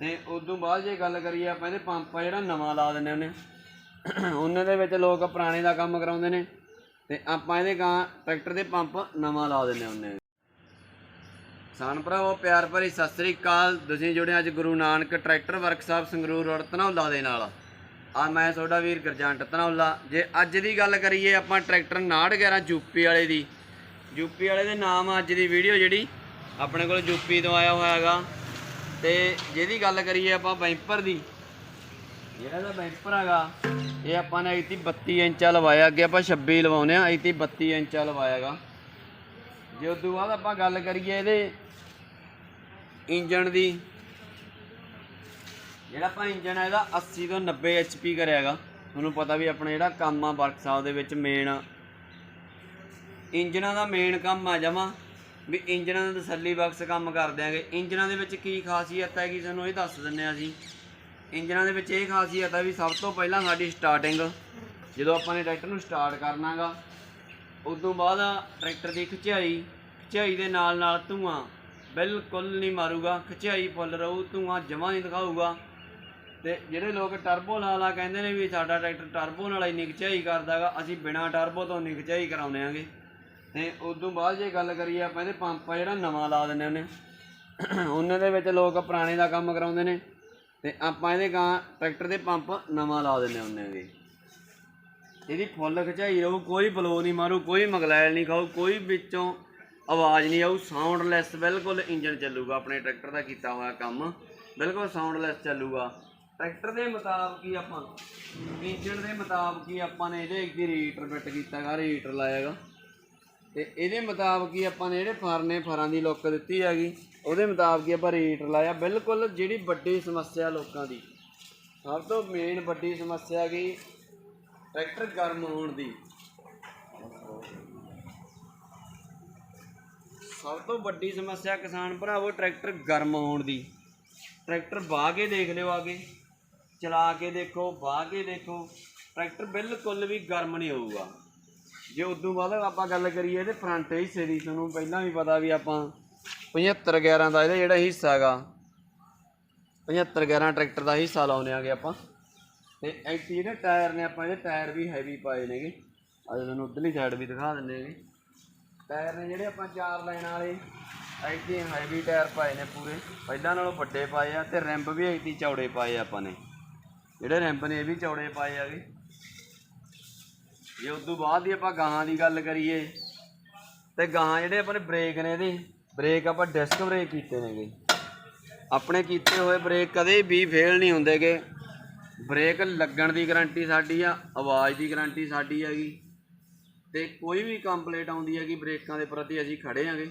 ਤੇ ਉਦੋਂ ਬਾਅਦ ਜੇ ਗੱਲ ਕਰੀਏ ਆਪਾਂ ਇਹਦੇ ਪੰਪ ਆ ਜਿਹੜਾ ਨਵਾਂ ਲਾ ਦਿੰਨੇ ਉਹਨੇ। ਉਹਨਾਂ ਦੇ ਵਿੱਚ ਲੋਕ ਪੁਰਾਣੇ ਦਾ ਕੰਮ ਕਰਾਉਂਦੇ ਨੇ ਤੇ ਆਪਾਂ ਇਹਦੇ ਗਾਂ ਟਰੈਕਟਰ ਦੇ ਪੰਪ ਨਵਾਂ ਲਾ ਦਿੰਨੇ ਹੁੰਨੇ ਕਿਸਾਨ ਭਰਾਵੋ, ਪਿਆਰ ਭਰੀ ਸਤਿ ਸ੍ਰੀ ਅਕਾਲ। ਤੁਸੀਂ ਜੁੜੇ ਅੱਜ Guru Nanak tractor workshop Sangrur road Dhanaula ਦੇ ਨਾਲ। ਆ ਮੈਂ ਤੁਹਾਡਾ ਵੀਰ ਗਰਜੰਟ ਧਨੌਲਾ। ਜੇ ਅੱਜ ਦੀ ਗੱਲ ਕਰੀਏ ਆਪਾਂ ਟਰੈਕਟਰ 911 ਯੂਪੀ ਵਾਲੇ ਦੀ। ਯੂਪੀ ਵਾਲੇ ਦੇ ਨਾਮ ਅੱਜ ਦੀ ਵੀਡੀਓ ਜਿਹੜੀ। ਆਪਣੇ ਕੋਲ ਯੂਪੀ ਤੋਂ ਆਇਆ ਹੋਇਆ ਹੈਗਾ। ਤੇ ਜਿਹਦੀ ਗੱਲ ਕਰੀਏ ਆਪਾਂ ਬੈਂਪਰ ਦੀ, ਜਿਹੜਾ ਦਾ ਬੈਂਪਰ ਹੈਗਾ, ਇਹ ਆਪਾਂ ਨੇ ਇਤੀ 32 ਇੰਚਾ ਲਵਾਇਆ, ਅੱਗੇ ਆਪਾਂ 26 ਲਵਾਉਨੇ ਆ ਇਤੀ 32 ਇੰਚਾ ਲਵਾਇਆਗਾ। ਜੇ ਉਦੋਂ ਬਾਅਦ ਆਪਾਂ ਗੱਲ ਕਰੀਏ ਇਹਦੇ ਇੰਜਣ ਦੀ, ਜਿਹੜਾ ਆਪਾਂ ਇੰਜਣ ਹੈ ਇਹਦਾ 80 ਤੋਂ 90 HP ਕਰਿਆਗਾ। ਤੁਹਾਨੂੰ ਪਤਾ ਵੀ ਆਪਣਾ ਜਿਹੜਾ ਕੰਮ ਆ, ਵਰਕਸ਼ਾਪ ਦੇ ਵਿੱਚ ਮੇਨ ਇੰਜਨਾਂ ਦਾ ਮੇਨ ਕੰਮ ਆ ਜਮਾ। ਵੀ ਇੰਜਨਾਂ ਦਾ ਤਸੱਲੀ ਬਖਸ਼ ਕੰਮ ਕਰ ਦਿਆਂਗੇ। ਇੰਜਨਾਂ ਦੇ ਵਿੱਚ ਕੀ ਖਾਸੀਅਤ ਹੈ ਕਿ ਤੁਹਾਨੂੰ ਇਹ ਦੱਸ ਦਿੰਨੇ ਆ ਅਸੀਂ। ਇੰਜਨਾਂ ਦੇ ਵਿੱਚ ਇਹ ਖਾਸੀਅਤ ਹੈ ਵੀ ਸਭ ਤੋਂ ਪਹਿਲਾਂ ਸਾਡੀ ਸਟਾਰਟਿੰਗ ਜਦੋਂ ਆਪਾਂ ਨੇ ਟਰੈਕਟਰ ਨੂੰ ਸਟਾਰਟ ਕਰਨਾਗਾ ਉਸ ਤੋਂ ਬਾਅਦ ਟਰੈਕਟਰ ਦੀ ਖਿਚਾਈ ਖਿਚਾਈ ਦੇ ਨਾਲ ਨਾਲ ਧੂਆਂ ਬਿਲਕੁਲ ਨਹੀਂ ਮਾਰੂਗਾ। ਖਿਚਾਈ ਫੁੱਲ ਰਹੂ, ਧੂਆਂ ਜਮਾ ਨਹੀਂ ਦਿਖਾਊਗਾ। ਤੇ ਜਿਹੜੇ ਲੋਕ ਟਰਬੋ ਲਾਲਾ ਕਹਿੰਦੇ ਨੇ ਵੀ ਸਾਡਾ ਟਰੈਕਟਰ ਟਰਬੋ ਨਾਲ ਇੰਨੀ ਖਿਚਾਈ ਕਰਦਾਗਾ, ਅਸੀਂ ਬਿਨਾ ਟਰਬੋ ਤੋਂ ਨਹੀਂ ਖਿਚਾਈ ਕਰਾਉਂਦੇ ਆਂਗੇ। ਤੇ ਉਸ ਤੋਂ ਬਾਅਦ ਜੇ ਗੱਲ ਕਰੀਏ ਆਪਾਂ ਇਹਦੇ ਪੰਪ ਆ ਜਿਹੜਾ ਨਵਾਂ ਲਾ ਦਿੰਨੇ ਉਹਨੇ ਉਹਨਾਂ ਦੇ ਵਿੱਚ ਲੋਕ ਪੁਰਾਣੇ ਦਾ ਕੰਮ ਕਰਾਉਂਦੇ ਨੇ ਤੇ ਆਪਾਂ ਇਹਦੇ ਗਾਂ ਟਰੈਕਟਰ ਦੇ ਪੰਪ ਨਵਾਂ ਲਾ ਦਿੰਨੇ ਹੁੰਨੇ ਆਂਗੇ ਇਹਦੀ ਫੁੱਲ ਖਿਚਾਈ ਰਹੂ, ਕੋਈ ਬਲੋ ਨਹੀਂ ਮਾਰੂ, ਕੋਈ ਮਗਲੈਲ ਨਹੀਂ ਖਾਊ, ਕੋਈ ਵਿੱਚੋਂ ਆਵਾਜ਼ ਨਹੀਂ ਆਊ ਸਾਊਂਡਲੈਸ ਬਿਲਕੁਲ ਇੰਜਨ ਚੱਲੂਗਾ ਆਪਣੇ ਟਰੈਕਟਰ ਦਾ ਕੀਤਾ ਹੋਇਆ ਕੰਮ। ਬਿਲਕੁਲ ਸਾਊਂਡਲੈਸ ਚੱਲੂਗਾ। ਟਰੈਕਟਰ ਦੇ ਮੁਤਾਬਕ ਹੀ ਆਪਾਂ ਇੰਜਨ ਦੇ ਮੁਤਾਬਕ ਹੀ ਆਪਾਂ ਨੇ ਇਹਦੇ ਇੱਕ ਰੀਟਰ ਫਿੱਟ ਕੀਤਾਗਾ ਰੀਟਰ ਲਾਇਆਗਾ ਤੇ ਇਹਦੇ ਮੁਤਾਬਕ ਹੀ ਆਪਾਂ ਨੇ ਜਿਹੜੇ ਫਰ ਨੇ ਫਰਾਂ ਦੀ ਲੁੱਕ ਦਿੱਤੀ ਹੈਗੀ, ਉਹਦੇ ਮੁਤਾਬਕ ਹੀ ਆਪਾਂ ਰੀਟਰ ਲਾਇਆ ਬਿਲਕੁਲ ਜਿਹੜੀ ਵੱਡੀ ਸਮੱਸਿਆ ਲੋਕਾਂ ਦੀ। ਸਭ ਤੋਂ ਮੇਨ ਵੱਡੀ ਸਮੱਸਿਆ ਹੈਗੀ ਟਰੈਕਟਰ ਗਰਮ ਹੋਣ ਦੀ। ਸਭ ਤੋਂ ਵੱਡੀ ਸਮੱਸਿਆ ਕਿਸਾਨ ਭਰਾਵੋ ਟਰੈਕਟਰ ਗਰਮ ਹੋਣ ਦੀ। ਟਰੈਕਟਰ ਵਾਹ ਕੇ ਦੇਖ ਲਿਓ ਆਗੇ ਚਲਾ ਕੇ ਦੇਖੋ, ਵਾਹ ਕੇ ਦੇਖੋ, ਟਰੈਕਟਰ ਬਿਲਕੁਲ ਵੀ ਗਰਮ ਨਹੀਂ ਹੋਊਗਾ। ਜੇ ਉਦੋਂ ਬਾਅਦ ਆਪਾਂ ਗੱਲ ਕਰੀਏ ਇਹਦੇ ਫਰੰਟ ਹਿੱਸੇ ਦੀ, ਤੁਹਾਨੂੰ ਪਹਿਲਾਂ ਵੀ ਪਤਾ ਵੀ ਆਪਾਂ 75 11 ਦਾ ਇਹਦਾ ਜਿਹੜਾ ਹਿੱਸਾ ਹੈਗਾ 75 11 ਟਰੈਕਟਰ ਦਾ ਹਿੱਸਾ ਲਾਉਨੇ ਆਗੇ ਆਪਾਂ। ਤੇ ਐਕਟੀ ਜਿਹੜੇ ਟਾਇਰ ਨੇ, ਆਪਾਂ ਇਹਦੇ ਟਾਇਰ ਵੀ ਹੈਵੀ ਪਾਏ ਨੇਗੇ। ਅੱਜ ਤੁਹਾਨੂੰ ਉਧਰਲੀ ਸਾਈਡ ਵੀ ਦਿਖਾ ਦਿੰਦੇ ਨੇ ਟਾਇਰ ਨੇ ਜਿਹੜੇ ਆਪਾਂ ਚਾਰ ਲਾਈਨਾਂ ਵਾਲੇ ਐਕਟੀ ਹੈਵੀ ਟਾਇਰ ਪਾਏ ਨੇ ਪੂਰੇ। ਪਹਿਲਾਂ ਨਾਲੋਂ ਵੱਡੇ ਪਾਏ ਆ ਤੇ ਰੈਂਪ ਵੀ ਐਕਟੀ ਚੌੜੇ ਪਾਏ ਆਪਾਂ ਨੇ। ਜਿਹੜੇ ਰੈਂਪ ਨੇ, ਇਹ ਵੀ ਚੌੜੇ ਪਾਏ ਆਗੇ। ਜੇ ਉਦੋਂ ਬਾਅਦ ਦੀ ਆਪਾਂ ਗਾਹਾਂ ਦੀ ਗੱਲ ਕਰੀਏ, ਤੇ ਗਾਹਾਂ ਜਿਹੜੇ ਆਪਣੇ ਬ੍ਰੇਕ ਨੇ ਇਹਦੇ ਬ੍ਰੇਕ ਆਪਾਂ ਡਿਸਕ ਬ੍ਰੇਕ ਕੀਤੇ ਨੇਗੇ। ਆਪਣੇ ਕੀਤੇ ਹੋਏ ਬ੍ਰੇਕ ਕਦੇ ਵੀ ਫੇਲ ਨਹੀਂ ਹੁੰਦੇਗੇ। ਬ੍ਰੇਕ ਲੱਗਣ ਦੀ ਗਾਰੰਟੀ ਸਾਡੀ ਆ, ਆਵਾਜ਼ ਦੀ ਗਾਰੰਟੀ ਸਾਡੀ ਹੈਗੀ। ਤੇ ਕੋਈ ਵੀ ਕੰਪਲੇਂਟ ਆਉਂਦੀ ਹੈਗੀ ਬ੍ਰੇਕਾਂ ਦੇ ਪ੍ਰਤੀ, ਅਸੀਂ ਖੜੇ ਆਂਗੇ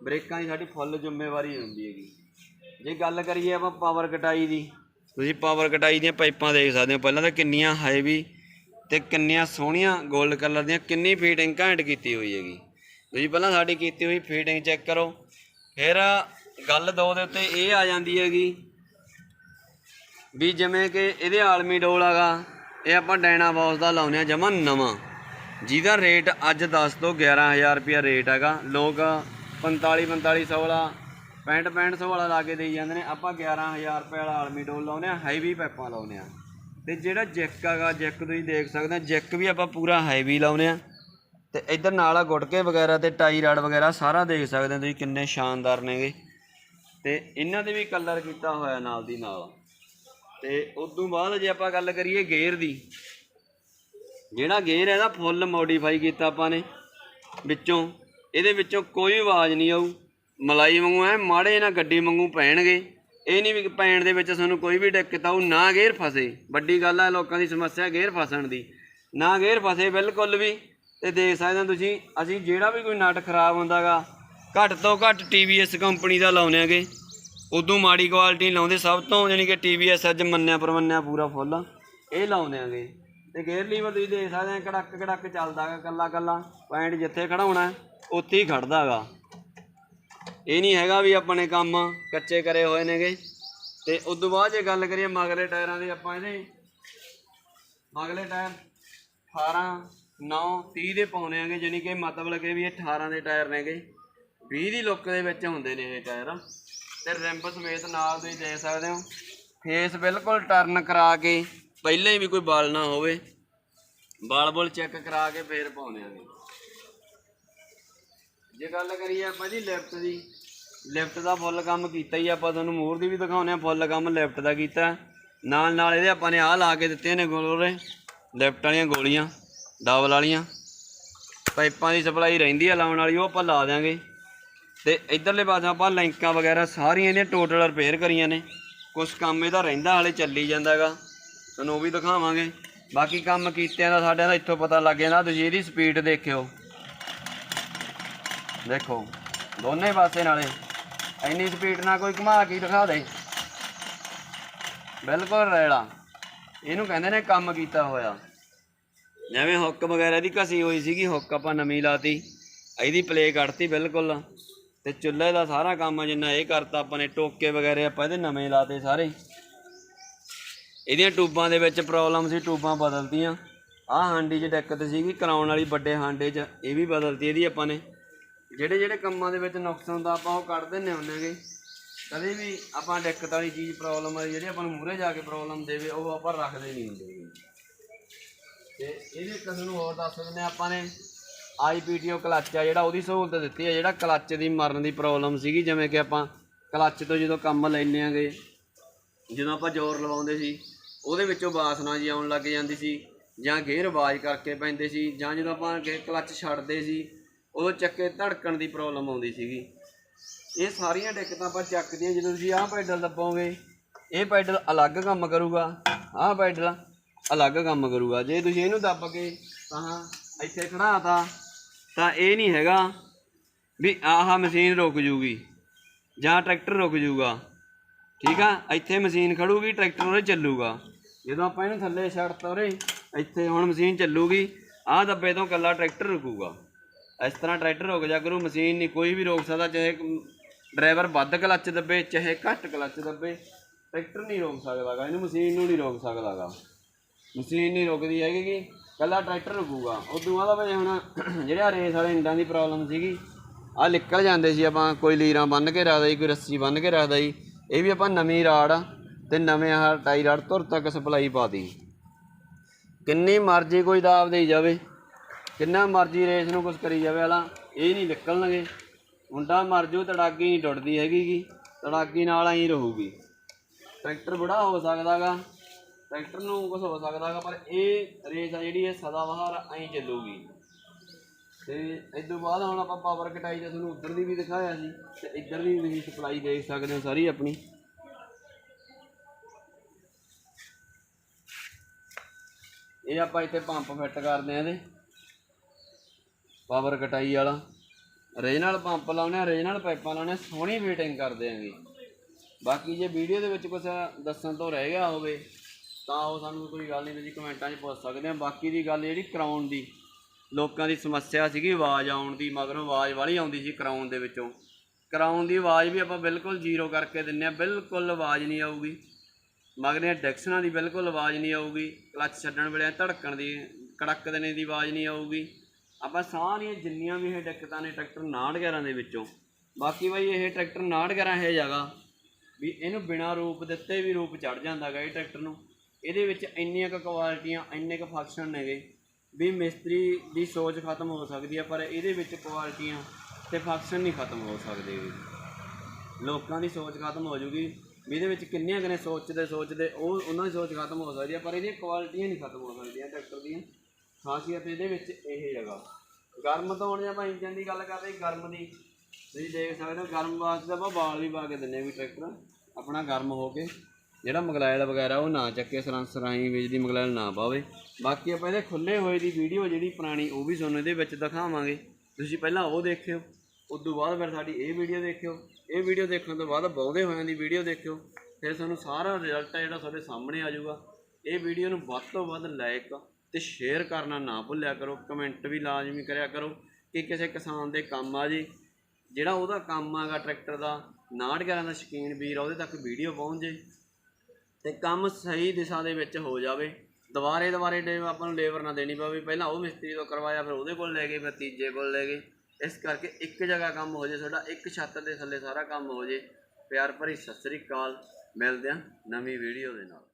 ਬ੍ਰੇਕਾਂ ਦੀ ਸਾਡੀ ਫੁੱਲ ਜ਼ਿੰਮੇਵਾਰੀ ਹੁੰਦੀ ਹੈਗੀ। ਜੇ ਗੱਲ ਕਰੀਏ ਆਪਾਂ ਪਾਵਰ ਕਟਾਈ ਦੀ, ਤੁਸੀਂ ਪਾਵਰ ਕਟਾਈ ਦੀਆਂ ਪਾਈਪਾਂ ਦੇਖ ਸਕਦੇ ਹੋ, ਪਹਿਲਾਂ ਤਾਂ ਕਿੰਨੀਆਂ ਹੈਵੀ ਤੇ ਕਿੰਨੀਆਂ ਸੋਹਣੀਆਂ 골ਡ ਕਲਰ ਦੀਆਂ, ਕਿੰਨੀ ਫੀਟਿੰਗ ਘੈਂਟ ਕੀਤੀ ਹੋਈ ਹੈਗੀ। ਤੁਸੀਂ ਪਹਿਲਾਂ ਸਾਡੀ ਕੀਤੀ ਹੋਈ ਫੀਟਿੰਗ ਚੈੱਕ ਕਰੋ, ਫਿਰ ਗੱਲ ਦੋ ਦੇ ਉੱਤੇ ਇਹ ਆ ਜਾਂਦੀ ਹੈਗੀ ਵੀ ਜਿਵੇਂ ਕਿ ਇਹਦੇ ਆਲਮੀ ਡੋਲ ਹੈਗਾ ਇਹ ਆਪਾਂ ਡੈਨਾ ਬੌਸ ਦਾ ਲਾਉਂਦੇ ਆ ਜਮਾ ਨਵਾਂ। ਜਿਹਦਾ ਰੇਟ ਅੱਜ 10 ਤੋਂ 11000 ਰੁਪਿਆ ਰੇਟ ਹੈਗਾ। ਲੋਕ 45 4500 ਵਾਲਾ 65 6500 ਵਾਲਾ ਲਾ ਕੇ ਦੇਈ ਜਾਂਦੇ ਨੇ। ਆਪਾਂ 11000 ਰੁਪਏ ਵਾਲਾ ਆਲਮੀ ਡੋਲ ਲਾਉਂਦੇ ਆ ਹੈਵੀ ਪੈਪਾਂ ਲਾਉਂਦੇ ਆ ਤੇ ਜਿਹੜਾ ਜੈਕ ਹੈਗਾ, ਜੈਕ ਤੁਸੀਂ ਦੇਖ ਸਕਦੇ ਹੋ, ਜੈਕ ਵੀ ਆਪਾਂ ਪੂਰਾ ਹੈਵੀ ਲਾਉਂਦੇ ਆ ਤੇ ਇਧਰ ਨਾਲ ਆ ਗੁਟਕੇ ਵਗੈਰਾ ਤੇ ਟਾਈ ਰਾਡ ਵਗੈਰਾ ਸਾਰਾ ਦੇਖ ਸਕਦੇ ਆ ਤੁਸੀਂ ਕਿੰਨੇ ਸ਼ਾਨਦਾਰ ਨੇਗੇ। ਤੇ ਇਹਨਾਂ ਦੇ ਵੀ ਕਲਰ ਕੀਤਾ ਹੋਇਆ ਨਾਲ ਦੀ ਨਾਲ। ਤੇ ਉਦੋਂ ਬਾਅਦ ਜੇ ਆਪਾਂ ਗੱਲ ਕਰੀਏ ਗੇਅਰ ਦੀ, ਜਿਹੜਾ ਗੇਅਰ ਹੈ ਇਹਦਾ ਫੁੱਲ ਮੋਡੀਫਾਈ ਕੀਤਾ ਆਪਾਂ ਨੇ ਵਿੱਚੋਂ। ਇਹਦੇ ਵਿੱਚੋਂ ਕੋਈ ਆਵਾਜ਼ ਨਹੀਂ ਆਊ। ਮਲਾਈ ਵਾਂਗੂ ਐ, ਮਾੜੇ ਨਾ ਗੱਡੀ ਵਾਂਗੂ ਪੈਣਗੇ। ਇਹ ਨਹੀਂ ਵੀ ਪੈਣ ਦੇ ਵਿੱਚ ਤੁਹਾਨੂੰ ਕੋਈ ਵੀ ਦਿੱਕਤ ਆਊ ਨਾ ਗੇਅਰ ਫਸੇ। ਵੱਡੀ ਗੱਲ ਹੈ ਲੋਕਾਂ ਦੀ ਸਮੱਸਿਆ ਗੇਅਰ ਫਸਣ ਦੀ। ਨਾ ਗੇਅਰ ਫਸੇ ਬਿਲਕੁਲ ਵੀ। ਤੇ ਦੇਖ ਸਕਦੇ ਹੋ ਤੁਸੀਂ, ਅਸੀਂ ਜਿਹੜਾ ਵੀ ਕੋਈ ਨਟ ਖਰਾਬ ਹੁੰਦਾਗਾ ਘੱਟ ਤੋਂ ਘੱਟ TVS ਕੰਪਨੀ ਦਾ ਲਾਉਨੇ ਆਗੇ। ਉਦੋਂ ਮਾੜੀ ਕੁਆਲਿਟੀ ਲਾਉਂਦੇ, ਸਭ ਤੋਂ ਯਾਨੀ ਕਿ TVS ਅੱਜ ਮੰਨਿਆ ਪਰਮੰਨਿਆ ਪੂਰਾ ਫੁੱਲ ਇਹ ਲਾਉਂਦੇ ਆਗੇ। ਤੇ ਗੇਅਰ ਲੀਵਰ ਤੁਸੀਂ ਦੇਖ ਸਕਦੇ ਆ ਕੜਕ ਕੜਕ ਚੱਲਦਾਗਾ ਕੱਲਾ ਕੱਲਾ। ਪੁਆਇੰਟ ਜਿੱਥੇ ਖੜਾਉਣਾ ਉੱਥੇ ਹੀ ਖੜਦਾਗਾ ਇਹ ਨਹੀਂ ਹੈਗਾ ਵੀ ਆਪਣੇ ਕੰਮ ਕੱਚੇ ਕਰੇ ਹੋਏ ਨੇਗੇ। ਤੇ ਤੋਂ ਬਾਅਦ ਜੇ ਗੱਲ ਕਰੀਏ ਮਗਲੇ ਟਾਇਰਾਂ ਦੀ ਆਪਾਂ ਇਹਦੇ, ਮਗਲੇ ਟਾਇਰ 18 9 30 ਦੇ ਪਾਉਣੇ ਆਗੇ ਜਾਨੀ ਕਿ ਮਤਲਬ ਕਿ ਵੀ ਇਹ 18 ਦੇ ਟਾਇਰ ਨੇਗੇ। 20 ਦੀ ਲੁੱਕ ਦੇ ਵਿੱਚ ਹੁੰਦੇ ਨੇ ਇਹ ਟਾਇਰ। ਤੇ ਰਿੰਬ ਸਮੇਤ ਨਾਲ ਤੁਸੀਂ ਦੇ ਸਕਦੇ ਹੋ, ਫੇਸ ਬਿਲਕੁਲ ਟਰਨ ਕਰਾ ਕੇ, ਪਹਿਲਾਂ ਹੀ ਵੀ ਕੋਈ ਬਾਲ ਨਾ ਹੋਵੇ। ਬਾਲ ਬੁਲ ਚੈੱਕ ਕਰਾ ਕੇ ਫੇਰ ਪਾਉਣੇ ਆਗੇ ਜੇ ਗੱਲ ਕਰੀਏ ਆਪਾਂ ਜੀ ਲਿਫਟ ਦੀ ਲਿਫਟ ਦਾ ਫੁੱਲ ਕੰਮ ਕੀਤਾ ਹੀ, ਆਪਾਂ ਤੁਹਾਨੂੰ ਮੂਰ ਦੀ ਵੀ ਦਿਖਾਉਨੇ ਆ ਫੁੱਲ ਕੰਮ ਲਿਫਟ ਦਾ ਕੀਤਾ। ਨਾਲ ਨਾਲ ਇਹਦੇ ਆਪਾਂ ਨੇ ਆਹ ਲਾ ਕੇ ਦਿੱਤੇ ਨੇ ਗੋਲੇ ਲਿਫਟ ਵਾਲੀਆਂ ਗੋਲੀਆਂ, ਡਬਲ ਵਾਲੀਆਂ। ਪਾਈਪਾਂ ਦੀ ਸਪਲਾਈ ਰਹਿੰਦੀ ਆ, ਲਾਉਣ ਵਾਲੀ, ਉਹ ਆਪਾਂ ਲਾ ਦਿਆਂਗੇ। ਤੇ ਇਧਰਲੇ ਪਾਸੇ ਆਪਾਂ ਲੈਂਕਾਂ ਵਗੈਰਾ ਸਾਰੀਆਂ ਇਹਦੀਆਂ ਟੋਟਲ ਰਿਪੇਅਰ ਕਰੀਆਂ ਨੇ। ਕੁਝ ਕੰਮ ਇਹਦਾ ਰਹਿੰਦਾ, ਹਾਲੇ ਚੱਲੀ ਜਾਂਦਾਗਾ ਤੁਹਾਨੂੰ ਉਹ ਵੀ ਦਿਖਾਵਾਂਗੇ। ਬਾਕੀ ਕੰਮ ਕੀਤਿਆਂ ਦਾ ਸਾਡਿਆਂ ਦਾ ਇੱਥੋਂ ਪਤਾ ਲੱਗ ਜਾਂਦਾ, ਤੁਸੀਂ ਇਹਦੀ ਸਪੀਡ ਦੇਖਿਓ। ਦੇਖੋ, ਦੋਨੇ ਪਾਸੇ ਨਾਲੇ। ਇੰਨੀ ਸਪੀਡ ਨਾਲ ਕੋਈ ਘੁਮਾ ਕੇ ਦਿਖਾ ਦੇ। ਬਿਲਕੁਲ ਰੇੜਾ ਇਹਨੂੰ ਕਹਿੰਦੇ ਨੇ ਕੰਮ ਕੀਤਾ ਹੋਇਆ। ਜਿਵੇਂ ਹੁੱਕ ਵਗੈਰਾ ਦੀ ਘਸੀ ਹੋਈ ਸੀਗੀ ਹੁੱਕ ਆਪਾਂ ਨਵੀਂ ਲਾਤੀ। ਇਹਦੀ ਪਲੇ ਕੱਢਤੀ ਬਿਲਕੁਲ। ਤੇ ਚੁੱਲ੍ਹੇ ਦਾ ਸਾਰਾ ਕੰਮ ਜਿੰਨਾ ਇਹ ਕਰਤਾ ਆਪਾਂ ਨੇ, ਟੋਕੇ ਵਗੈਰੇ ਆਪਾਂ ਇਹਦੇ ਨਵੇਂ ਲਾਤੇ ਸਾਰੇ। ਇਹਦੀਆਂ ਟੂਬਾਂ ਦੇ ਵਿੱਚ ਪ੍ਰੋਬਲਮ ਸੀ, ਟੂਬਾਂ ਬਦਲਤੀਆਂ। ਆਹ ਹਾਂਡੀ 'ਚ ਦਿੱਕਤ ਸੀਗੀ, ਕਰਾਉਣ ਵਾਲੀ ਵੱਡੇ ਹਾਂਡੇ 'ਚ ਇਹ ਵੀ ਬਦਲਤੀ ਇਹਦੀ ਆਪਾਂ ਨੇ। ਜਿਹੜੇ ਜਿਹੜੇ ਕੰਮਾਂ ਦੇ ਵਿੱਚ ਨੁਕਸ ਹੁੰਦਾ, ਆਪਾਂ ਉਹ ਕੱਢ ਦਿੰਨੇ ਹੁੰਦੇਗੇ ਕਦੇ ਵੀ ਆਪਾਂ ਦਿੱਕਤ ਵਾਲੀ ਚੀਜ਼ ਪ੍ਰੋਬਲਮ ਵਾਲੀ ਜਿਹੜੀ ਆਪਾਂ ਨੂੰ ਮੂਹਰੇ ਜਾ ਕੇ ਪ੍ਰੋਬਲਮ ਦੇਵੇ, ਉਹ ਆਪਾਂ ਰੱਖਦੇ ਨਹੀਂ ਹੁੰਦੇ ਗੇ। ਤੇ ਇਹਦੇ ਇੱਕ ਤੁਹਾਨੂੰ ਹੋਰ ਦੱਸ ਦਿੰਦੇ ਹਾਂ, ਆਪਾਂ ਨੇ ਆਈਪੀਟੀਓ ਕਲੱਚ ਆ, ਜਿਹੜਾ ਉਹਦੀ ਸਹੂਲਤ ਦਿੱਤੀ ਹੈ ਜਿਹੜਾ ਕਲੱਚ ਦੀ ਮਰਨ ਦੀ ਪ੍ਰੋਬਲਮ ਸੀਗੀ, ਜਿਵੇਂ ਕਿ ਆਪਾਂ ਕਲੱਚ ਤੋਂ ਜਦੋਂ ਕੰਮ ਲੈਨੇ ਆਂਗੇ ਜਦੋਂ ਆਪਾਂ ਜ਼ੋਰ ਲਵਾਉਂਦੇ ਸੀ, ਉਹਦੇ ਵਿੱਚੋਂ ਬਾਸਨਾ ਜੀ ਆਉਣ ਲੱਗ ਜਾਂਦੀ ਸੀ, ਜਾਂ ਗੇਅਰ ਆਵਾਜ਼ ਕਰਕੇ ਪੈਂਦੇ ਸੀ, ਜਾਂ ਜਦੋਂ ਆਪਾਂ ਕਲੱਚ ਛੱਡਦੇ ਸੀ ਉਦੋਂ ਚੱਕੇ ਧੜਕਣ ਦੀ ਪ੍ਰੋਬਲਮ ਆਉਂਦੀ ਸੀਗੀ। ਇਹ ਸਾਰੀਆਂ ਦਿੱਕਤਾਂ ਆਪਾਂ ਚੱਕਦੀਆਂ, ਜਦੋਂ ਤੁਸੀਂ ਆਹ ਪੈਡਲ ਦੱਬੋਗੇ, ਇਹ ਪੈਡਲ ਅਲੱਗ ਕੰਮ ਕਰੂਗਾ, ਆਹ ਪੈਡਲ ਅਲੱਗ ਕੰਮ ਕਰੂਗਾ। ਜੇ ਤੁਸੀਂ ਇਹਨੂੰ ਦੱਬ ਕੇ ਤਾਂ ਇੱਥੇ ਖੜਾਤਾ ਤਾਂ ਇਹ ਨਹੀਂ ਹੈਗਾ ਵੀ ਆਹ ਮਸ਼ੀਨ ਰੁਕ ਜੂਗੀ ਜਾਂ ਟਰੈਕਟਰ ਰੁਕ ਜੂਗਾ। ਠੀਕ ਆ? ਇੱਥੇ ਮਸ਼ੀਨ ਖੜੂਗੀ, ਟਰੈਕਟਰ ਉਹਦੇ ਚੱਲੂਗਾ। ਜਦੋਂ ਆਪਾਂ ਇਹਨੂੰ ਥੱਲੇ ਛੱਡਤਾ ਉਰੇ, ਇੱਥੇ ਹੁਣ ਮਸ਼ੀਨ ਚੱਲੂਗੀ, ਆਹ ਦੱਬੇ ਤੋਂ ਕੱਲਾ ਟਰੈਕਟਰ ਰੁਕੂਗਾ। ਇਸ ਤਰ੍ਹਾਂ ਟਰੈਕਟਰ ਰੁਕ ਜਾ ਕਰੂ, ਮਸ਼ੀਨ ਨਹੀਂ, ਕੋਈ ਵੀ ਰੋਕ ਸਕਦਾ, ਚਾਹੇ ਡਰਾਈਵਰ ਵੱਧ ਕਲੱਚ ਦੱਬੇ, ਚਾਹੇ ਘੱਟ ਕਲੱਚ ਦੱਬੇ, ਟਰੈਕਟਰ ਨਹੀਂ ਰੋਕ ਸਕਦਾਗਾ, ਇਹਨੂੰ ਮਸ਼ੀਨ ਨੂੰ ਨਹੀਂ ਰੋਕ ਸਕਦਾਗਾ। ਮਸ਼ੀਨ ਨਹੀਂ ਰੋਕਦੀ ਹੈਗੀ ਕਿ ਕੱਲਾ ਟਰੈਕਟਰ ਰੁਕੂਗਾ। ਉਦੋਂ ਬਾਅਦ ਭਾਈ ਹੁਣ ਜਿਹੜਾ ਰੇਸ ਵਾਲੇ ਇੰਡਾਂ ਦੀ ਪ੍ਰੋਬਲਮ ਸੀਗੀ ਆ ਨਿਕਲ ਜਾਂਦੇ ਸੀ ਆਪਾਂ, ਕੋਈ ਲੀਰਾਂ ਬੰਨ ਕੇ ਰੱਖਦਾ ਜੀ, ਕੋਈ ਰੱਸੀ ਬੰਨ ਕੇ ਰੱਖਦਾ ਜੀ, ਇਹ ਵੀ ਆਪਾਂ ਨਵੀਂ ਰਾੜ ਆ, ਤੇ ਨਵੇਂ ਆਹ ਟਾਈ ਰਾੜ ਧੁਰ ਤੱਕ ਸਪਲਾਈ ਪਾਤੀ ਕਿੰਨੀ ਮਰਜ਼ੀ ਕੋਈ ਦਾਬ ਦੇਈ ਜਾਵੇ। ਕਿੰਨਾ ਮਰਜ਼ੀ ਰੇਸ ਨੂੰ ਕੁਛ ਕਰੀ ਜਾਵੇ ਵਾਲਾ ਇਹ ਨਹੀਂ ਨਿਕਲਣਗੇ। ਮੁੰਡਾ ਮਰ ਜੂ ਤੜਾਗੀ ਨਹੀਂ ਟੁੱਟਦੀ ਹੈਗੀ ਗੀ ਤੜਾਗੀ ਨਾਲ ਐਂ ਰਹੂਗੀ। ਟਰੈਕਟਰ ਬੁੜਾ ਹੋ ਸਕਦਾਗਾ, ਟਰੈਕਟਰ ਨੂੰ ਕੁਝ ਹੋ ਸਕਦਾਗਾ, ਪਰ ਇਹ ਰੇਸ ਆ ਜਿਹੜੀ, ਇਹ ਸਦਾ ਬਹਾਰ ਐਂ ਚੱਲੂਗੀ। ਤੇ ਇਸ ਤੋਂ ਬਾਅਦ ਹੁਣ ਆਪਾਂ ਪਾਵਰ ਕਟਾਈ ਦਾ ਤੁਹਾਨੂੰ ਉੱਧਰ ਦੀ ਵੀ ਦਿਖਾਇਆ ਸੀ, ਤੇ ਇੱਧਰ ਦੀ ਤੁਸੀਂ ਸਪਲਾਈ ਦੇਖ ਸਕਦੇ ਹੋ ਸਾਰੀ ਆਪਣੀ। ਇਹ ਆਪਾਂ ਇੱਥੇ ਪੰਪ ਫਿੱਟ ਕਰਦੇ ਆ ਇਹਦੇ। ਪਾਵਰ ਕਟਾਈ ਵਾਲਾ। ਰੀਜਨਲ ਪੰਪ ਲਾਉਨੇ ਆ, ਰੀਜਨਲ ਪਾਈਪਾਂ ਲਾਉਨੇ ਸੋਹਣੀ ਫਿਟਿੰਗ ਕਰਦੇ ਆਂਗੇ ਬਾਕੀ ਜੇ ਵੀਡੀਓ ਦੇ ਵਿੱਚ ਕੁਝ ਦੱਸਣ ਤੋਂ ਰਹਿ ਗਿਆ ਹੋਵੇ, ਤਾਂ ਉਹ ਸਾਨੂੰ ਕੋਈ ਗੱਲ ਨਹੀਂ ਤੁਸੀਂ ਕਮੈਂਟਾਂ 'ਚ ਪੁੱਛ ਸਕਦੇ ਆ। ਬਾਕੀ ਦੀ ਗੱਲ ਜਿਹੜੀ ਕਰਾਉਣ ਦੀ, ਲੋਕਾਂ ਦੀ ਸਮੱਸਿਆ ਸੀਗੀ ਆਵਾਜ਼ ਆਉਣ ਦੀ, ਮਗਰੋਂ ਆਵਾਜ਼ ਵਾਲੀ ਆਉਂਦੀ ਸੀ ਕਰਾਉਣ ਦੇ ਵਿੱਚੋਂ। ਕਰਾਉਣ ਦੀ ਆਵਾਜ਼ ਵੀ ਆਪਾਂ ਬਿਲਕੁਲ ਜ਼ੀਰੋ ਕਰਕੇ ਦਿੰਨੇ ਆ, ਬਿਲਕੁਲ ਆਵਾਜ਼ ਨਹੀਂ ਆਊਗੀ। ਮਗਰੀਆਂ ਡੈਕਸ਼ਨਾਂ ਦੀ ਬਿਲਕੁਲ ਆਵਾਜ਼ ਨਹੀਂ ਆਊਗੀ, ਕਲੱਚ ਛੱਡਣ ਵੇਲੇ, ਧੜਕਣ ਦੀ, ਕੜਕ ਦੇਣੇ ਦੀ ਆਵਾਜ਼ ਨਹੀਂ ਆਊਗੀ। ਆਪਾਂ ਸਾਰੀਆਂ ਜਿੰਨੀਆਂ ਵੀ ਇਹ ਦਿੱਕਤਾਂ ਨੇ ਟਰੈਕਟਰ 911 ਦੇ ਵਿੱਚੋਂ, ਬਾਕੀ ਬਾਈ ਇਹ ਟਰੈਕਟਰ 911 ਇਹ ਜਗ੍ਹਾ ਵੀ ਇਹਨੂੰ ਬਿਨਾ ਰੂਪ ਦਿੱਤੇ ਵੀ ਰੂਪ ਚੜ ਜਾਂਦਾਗਾ ਇਹ ਟਰੈਕਟਰ ਨੂੰ ਇਹਦੇ ਵਿੱਚ ਇੰਨੀਆਂ ਕੁ ਕੁਆਲਿਟੀਆਂ ਇੰਨੇ ਕੁ ਫੰਕਸ਼ਨ ਨੇਗੇ ਵੀ ਮਿਸਤਰੀ ਦੀ ਸੋਚ ਖਤਮ ਹੋ ਸਕਦੀ ਹੈ ਪਰ ਇਹਦੇ ਵਿੱਚ ਕੁਆਲਿਟੀਆਂ ਤੇ ਫੰਕਸ਼ਨ ਨਹੀਂ ਖਤਮ ਹੋ ਸਕਦੇ ਗੇ। ਲੋਕਾਂ ਦੀ ਸੋਚ ਖਤਮ ਹੋ ਜੂਗੀ ਵੀ ਇਹਦੇ ਵਿੱਚ ਕਿੰਨੀਆਂ ਕਨੇ ਸੋਚਦੇ ਸੋਚਦੇ ਉਹ ਉਹਨਾਂ ਦੀ ਸੋਚ ਖਤਮ ਹੋ ਸਕਦੀ ਹੈ ਪਰ ਇਹਦੀਆਂ ਕੁਆਲਿਟੀਆਂ ਨਹੀਂ ਖਤਮ ਹੋ ਸਕਦੀਆਂ ਟਰੈਕਟਰ ਦੀਆਂ ਖਾਸੀਅਤ ਇਹਦੇ ਵਿੱਚ ਇਹ ਹੈਗਾ। ਗਰਮ ਤੋਂ ਹੁਣ ਜੇ ਆਪਾਂ ਇੰਜਨ ਦੀ ਗੱਲ ਕਰਦੇ ਗਰਮ ਦੀ ਤੁਸੀਂ ਦੇਖ ਸਕਦੇ ਹੋ, ਗਰਮ ਵਾਸਤੇ ਤਾਂ ਆਪਾਂ ਬਾਲ ਵੀ ਪਾ ਕੇ ਦਿੰਨੇ ਆ ਵੀ ਟਰੈਕਟਰ ਆਪਣਾ ਗਰਮ ਹੋ ਕੇ, ਜਿਹੜਾ ਮਗਲੈਲ ਵਗੈਰਾ ਉਹ ਨਾ ਚੱਕੇ ਸਰੰਸ ਰਾਹੀਂ ਬਿਜਲੀ ਮਗਲੈਲ ਨਾ ਪਾਵੇ। ਬਾਕੀ ਆਪਾਂ ਇਹਦੇ ਖੁੱਲੇ ਹੋਏ ਦੀ ਵੀਡੀਓ ਜਿਹੜੀ ਪੁਰਾਣੀ, ਉਹ ਵੀ ਤੁਹਾਨੂੰ ਇਹਦੇ ਵਿੱਚ ਦਿਖਾਵਾਂਗੇ। ਤੁਸੀਂ ਪਹਿਲਾਂ ਉਹ ਦੇਖਿਓ ਉਸ ਤੋਂ ਬਾਅਦ ਫਿਰ ਸਾਡੀ ਇਹ ਵੀਡੀਓ ਦੇਖਿਓ। ਇਹ ਵੀਡੀਓ ਦੇਖਣ ਤੋਂ ਬਾਅਦ ਬਹੁਦੇ ਹੋਇਆਂ ਦੀ ਵੀਡੀਓ ਦੇਖਿਓ। ਫਿਰ ਤੁਹਾਨੂੰ ਸਾਰਾ ਰਿਜ਼ਲਟ ਹੈ ਜਿਹੜਾ ਤੁਹਾਡੇ ਸਾਹਮਣੇ ਆ ਜਾਊਗਾ। ਇਹ ਵੀਡੀਓ ਨੂੰ ਵੱਧ ਤੋਂ ਵੱਧ ਲਾਈਕ ਤੇ ਸ਼ੇਅਰ ਕਰਨਾ ਨਾ ਭੁੱਲਿਆ ਕਰੋ ਕਮੈਂਟ ਵੀ ਲਾਜ਼ਮੀ ਕਰਿਆ ਕਰੋ ਕਿ ਕਿਸੇ ਕਿਸਾਨ ਦੇ ਕੰਮ ਆ ਜੇ। ਜਿਹੜਾ ਉਹਦਾ ਕੰਮ ਆਗਾ ਟਰੈਕਟਰ ਦਾ 911 ਦਾ ਸ਼ਕੀਨ ਵੀਰ ਉਹਦੇ ਤੱਕ ਵੀਡੀਓ ਪਹੁੰਚ ਜੇ ਤੇ ਕੰਮ ਸਹੀ ਦਿਸ਼ਾ ਦੇ ਵਿੱਚ ਹੋ ਜਾਵੇ। ਦੁਬਾਰੇ ਦੁਬਾਰੇ ਡੇ ਆਪਾਂ ਨੂੰ ਲੇਬਰ ਨਾ ਦੇਣੀ ਪਵੇ, ਪਹਿਲਾਂ ਉਹ ਮਿਸਤਰੀ ਤੋਂ ਕਰਵਾਇਆ, ਫਿਰ ਉਹਦੇ ਕੋਲ ਲੈ ਗਏ, ਫਿਰ ਤੀਜੇ ਕੋਲ ਲੈ ਗਏ। ਇਸ ਕਰਕੇ ਇੱਕ ਜਗ੍ਹਾ ਕੰਮ ਹੋ ਜੇ, ਤੁਹਾਡਾ ਇੱਕ ਛੱਤ ਦੇ ਥੱਲੇ ਸਾਰਾ ਕੰਮ ਹੋ ਜੇ। ਪਿਆਰ ਭਰੀ ਸਤਿ ਸ੍ਰੀ ਅਕਾਲ, ਮਿਲਦੇ ਹਾਂ ਨਵੀਂ ਵੀਡੀਓ ਦੇ ਨਾਲ।